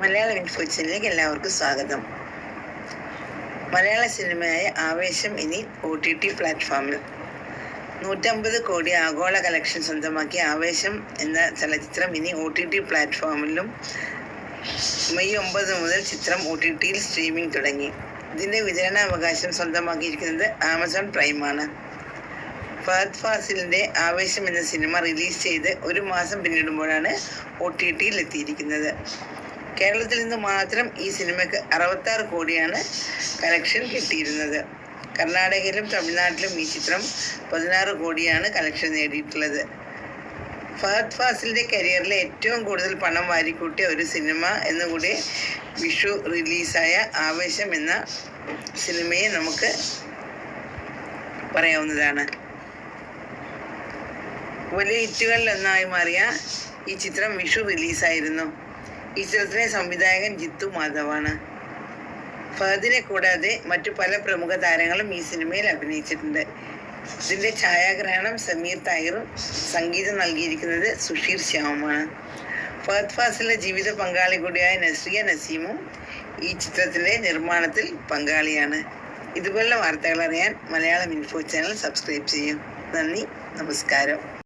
മലയാള info ചാനലിലേക്ക് എല്ലാവർക്കും സ്വാഗതം. മലയാള സിനിമയായ ആവേശം ഇനി ഒ ടി ടി പ്ലാറ്റ്ഫോമിൽ നൂറ്റമ്പത് കോടി ആഗോള കളക്ഷൻ സ്വന്തമാക്കിയ ആവേശം എന്ന ചലച്ചിത്രം ഇനി ഒ ടി ടി പ്ലാറ്റ്ഫോമിലും മെയ് ഒമ്പത് മുതൽ ചിത്രം ഒ ടി ടിയിൽ സ്ട്രീമിംഗ് തുടങ്ങി. ഇതിന്റെ വിതരണാവകാശം സ്വന്തമാക്കിയിരിക്കുന്നത് ആമസോൺ പ്രൈമാണ് ഫഹദ് ഫാസിലിന്റെ ആവേശം എന്ന സിനിമ റിലീസ് ചെയ്ത് ഒരു മാസം പിന്നിടുമ്പോഴാണ് ഒ ടി ടിയിൽ എത്തിയിരിക്കുന്നത്. കേരളത്തിൽ നിന്ന് മാത്രം ഈ സിനിമയ്ക്ക് അറുപത്താറ് കോടിയാണ് കലക്ഷൻ കിട്ടിയിരുന്നത്. കർണാടകയിലും തമിഴ്നാട്ടിലും ഈ ചിത്രം പതിനാറ് കോടിയാണ് കലക്ഷൻ നേടിയിട്ടുള്ളത്. ഫഹദ് ഫാസിലിന്റെ കരിയറിലെ ഏറ്റവും കൂടുതൽ പണം വാരിക്കൂട്ടിയ ഒരു സിനിമ എന്നുകൂടി വിഷു റിലീസായ ആവേശം എന്ന സിനിമയെ നമുക്ക് പറയാവുന്നതാണ്. വലിയ ഹിറ്റുകളിലൊന്നായി മാറിയ ഈ ചിത്രം വിഷു റിലീസായിരുന്നു. ഈ ചിത്രത്തിലെ സംവിധായകൻ ജിത്തു മാധവാണ്. ഫഹദിനെ കൂടാതെ മറ്റു പല പ്രമുഖ താരങ്ങളും ഈ സിനിമയിൽ അഭിനയിച്ചിട്ടുണ്ട്. ഇതിന്റെ ഛായാഗ്രഹണം സമീർ താഹിറും സംഗീതം നൽകിയിരിക്കുന്നത് സുഷീർ ശ്യാമുമാണ്. ഫഹദ് ഫാസിലെ ജീവിത പങ്കാളി കൂടിയായ നസ്രിയ നസീമും ഈ ചിത്രത്തിന്റെ നിർമ്മാണത്തിൽ പങ്കാളിയാണ്. ഇതുപോലുള്ള വാർത്തകൾ അറിയാൻ മലയാളം ഇൻഫോ ചാനൽ സബ്സ്ക്രൈബ് ചെയ്യും. നന്ദി നമസ്കാരം.